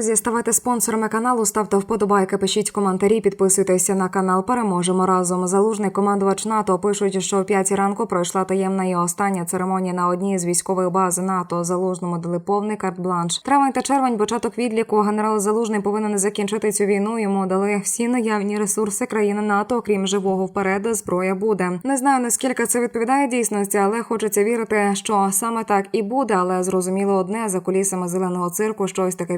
Друзі, ставайте спонсорами каналу, ставте вподобайки, пишіть коментарі, підписуйтеся на канал. Переможемо разом. Залужний командувач НАТО пишуть, що о 5 ранку пройшла таємна і остання церемонія на одній з військових баз НАТО. Залужному дали повний карт-бланш. Травень та червень, початок відліку. Генерал Залужний повинен закінчити цю війну. Йому дали всі наявні ресурси країни НАТО, окрім живого вперед. Зброя буде. Не знаю наскільки це відповідає дійсності, але хочеться вірити, що саме так і буде. Але зрозуміло одне за кулісами зеленого цирку щось таке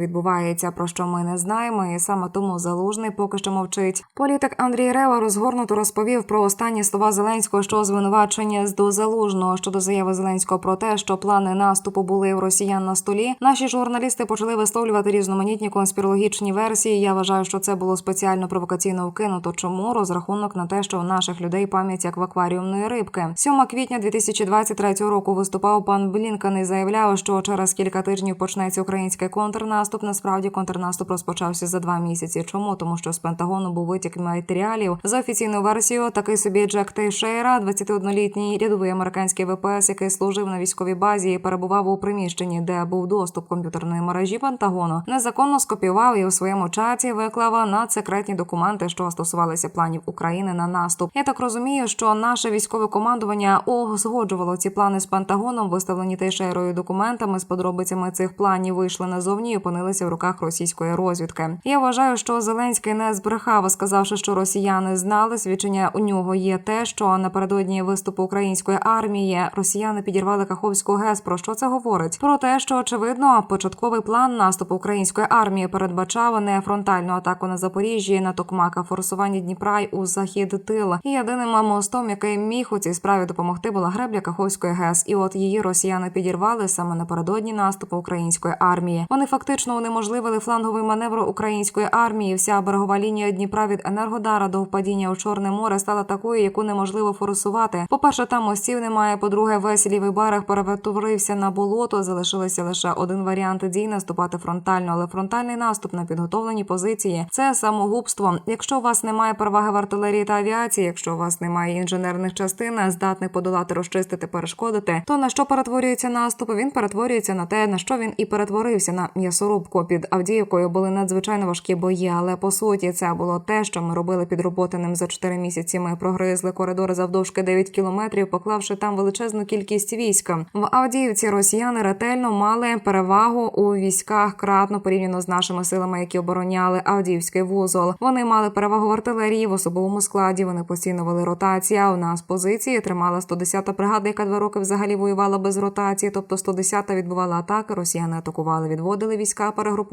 відбувається, про що ми не знаємо, і саме тому залужний поки що мовчить. Політик Андрій Рева розгорнуто розповів про останні слова Зеленського, що звинувачення з до залужного щодо заяви Зеленського про те, що плани наступу були в росіян на столі. Наші журналісти почали висловлювати різноманітні конспірологічні версії. Я вважаю, що це було спеціально провокаційно вкинуто. Чому розрахунок на те, що у наших людей пам'ять як в акваріумної рибки? 7 квітня 2023 року виступав пан Блінкен і заявляв, що через кілька тижнів почнеться український контрнаступ. Насправді контрнаступ розпочався за два місяці. Чому тому, що з Пентагону був витік матеріалів за офіційною версією, такий собі Джек Тейшейра, 21-літній рядовий американський ВПС, який служив на військовій базі і перебував у приміщенні, де був доступ комп'ютерної мережі Пентагону, незаконно скопіював і у своєму чаті виклав на секретні документи, що стосувалися планів України на наступ. Я так розумію, що наше військове командування узгоджувало ці плани з Пентагоном, виставлені Тейшейрою документами з подробицями цих планів вийшли назовні і опинилися в руках російської розвідки. Я вважаю, що Зеленський не збрехав, сказавши, що росіяни знали. Свідчення у нього є те, що напередодні виступу української армії росіяни підірвали Каховську ГЕС. Про що це говорить? Про те, що очевидно початковий план наступу української армії передбачав не фронтальну атаку на Запоріжжі, на Токмака, форсування Дніпра й у захід тил. І єдиним мостом, який міг у цій справі допомогти, була гребля Каховської ГЕС. І от її росіяни підірвали саме напередодні наступу української армії. Вони фактично унеможливили фланговий маневр української армії. Вся берегова лінія Дніпра від Енергодара до впадіння у Чорне море стала такою, яку неможливо форсувати. По перше, там мостів немає. По-друге, весь лівий берег перетворився на болото. Залишилося лише один варіант дій наступати фронтально, але фронтальний наступ на підготовлені позиції це самогубство. Якщо у вас немає переваги в артилерії та авіації, якщо у вас немає інженерних частин, здатних подолати, розчистити, перешкодити, то на що перетворюється наступ? Він перетворюється на те, на що він і перетворився на м'ясорубку під Авдіївкою. Були надзвичайно важкі бої, але по суті це було те, що ми робили під роботиним за 4 місяці. Ми прогризли коридор завдовжки 9 кілометрів, поклавши там величезну кількість війська. В Авдіївці росіяни ретельно мали перевагу у військах кратно порівняно з нашими силами, які обороняли Авдіївський вузол. Вони мали перевагу в артилерії в особовому складі. Вони постійно вели ротації. А у нас позиції тримала 110-та бригада, яка два роки взагалі воювала без ротації. Тобто 110-та відбувала атаки. Росіяни атакували, відводили війська,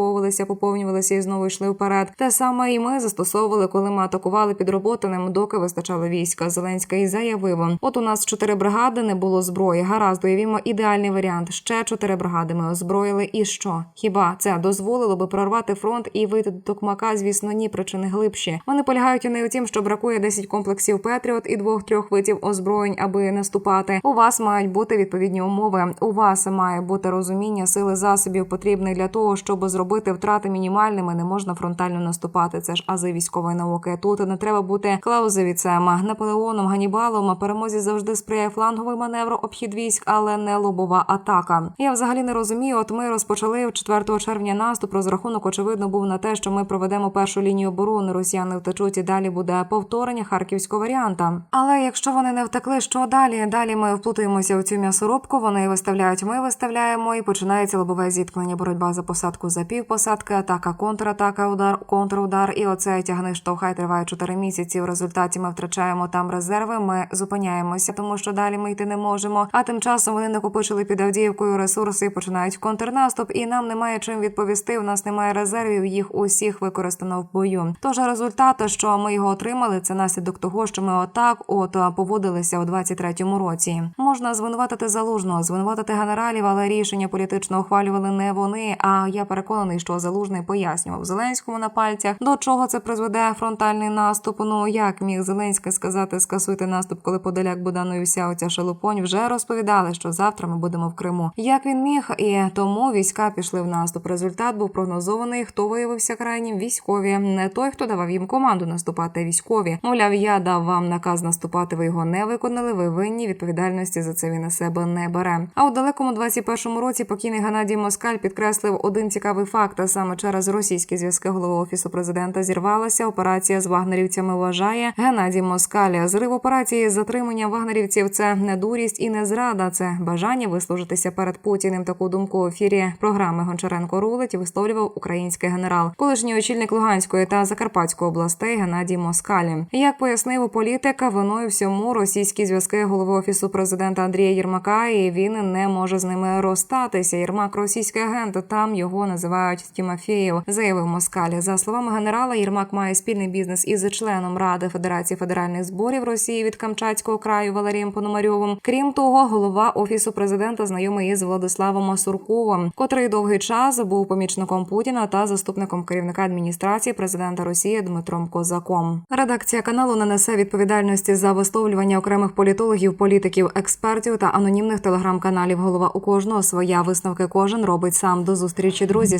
перегруповувалися, поповнювалися і знову йшли вперед. Те саме і ми застосовували, коли ми атакували під роботиним, доки вистачало війська. Зеленський заявив: от у нас чотири бригади не було зброї. Гаразд, уявімо ідеальний варіант. Ще чотири бригади ми озброїли. І що? Хіба це дозволило би прорвати фронт і вийти до Токмака? Звісно, ні, причини глибші. Вони полягають і не у тім, що бракує 10 комплексів Петріот і двох-трьох видів озброєнь, аби наступати. У вас мають бути відповідні умови. У вас має бути розуміння сили засобів, потрібних для того, щоб зробити втрати мінімальними. Не можна фронтально наступати. Це ж ази військової науки. Тут не треба бути клаузевіцем, Наполеоном, Ганібалом. Перемозі завжди сприяє фланговий маневр, обхід військ, але не лобова атака. Я взагалі не розумію. От ми розпочали 4 червня наступ. Розрахунок очевидно був на те, що ми проведемо першу лінію оборони. Росіяни втечуть і далі буде повторення харківського варіанта. Але якщо вони не втекли, що далі? Далі ми вплутуємося в цю м'ясорубку. Вони виставляють, ми виставляємо, і починається лобове зіткнення. Боротьба за посадку за півпосадки, атака, контратака, удар, контрудар. І оце тягни штовхай триває 4 місяці. В результаті ми втрачаємо там резерви. Ми зупиняємося, тому що далі ми йти не можемо. А тим часом вони накопичили під Авдіївкою ресурси і починають контрнаступ. І нам немає чим відповісти. У нас немає резервів. Їх усіх використано в бою. Тож результат, що ми його отримали, це наслідок того, що ми отак от поводилися у 23-му році. Можна звинуватити залужного, звинуватити генералів, але рішення політично ухвалювали не вони. А я переконаний, що залужний пояснював Зеленському на пальцях, до чого це призведе фронтальний наступ. Ну як міг Зеленський сказати, скасуйте наступ, коли подаляк Будану і вся оця шелупонь вже розповідали, що завтра ми будемо в Криму. Як він міг, і тому війська пішли в наступ. Результат був прогнозований. Хто виявився крайнім? Військові, не той, хто давав їм команду наступати. Військові, мовляв, я дав вам наказ наступати. Ви його не виконали. Ви винні відповідальності за це він на себе не бере. А у далекому 21-му році покійний Геннадій Москаль підкреслив один цікавий факт. Факт. Саме через російські зв'язки голови офісу президента зірвалася операція з вагнерівцями. Вважає Геннадій Москаля. Зрив операції з затримання вагнерівців це не дурість і не зрада. Це бажання вислужитися перед Путіним. Таку думку у ефірі програми Гончаренко рулить висловлював український генерал, колишній очільник Луганської та Закарпатської областей Геннадій Москалі. Як пояснив політик, виною всьому російські зв'язки голови офісу президента Андрія Єрмака, і він не може з ними розстатися. Єрмак російський агент. Там його називають Тімофєєв, заявив Москалі. За словами генерала, Єрмак має спільний бізнес із членом Ради Федерації федеральних зборів Росії від Камчатського краю Валерієм Пономарьовим. Крім того, голова офісу президента знайомий із Владиславом Сурковим, котрий довгий час був помічником Путіна та заступником керівника адміністрації президента Росії Дмитром Козаком. Редакція каналу не несе відповідальності за висловлювання окремих політологів, політиків, експертів та анонімних телеграм-каналів. Голова у кожного своя висновки кожен робить сам. До зустрічі, друзі.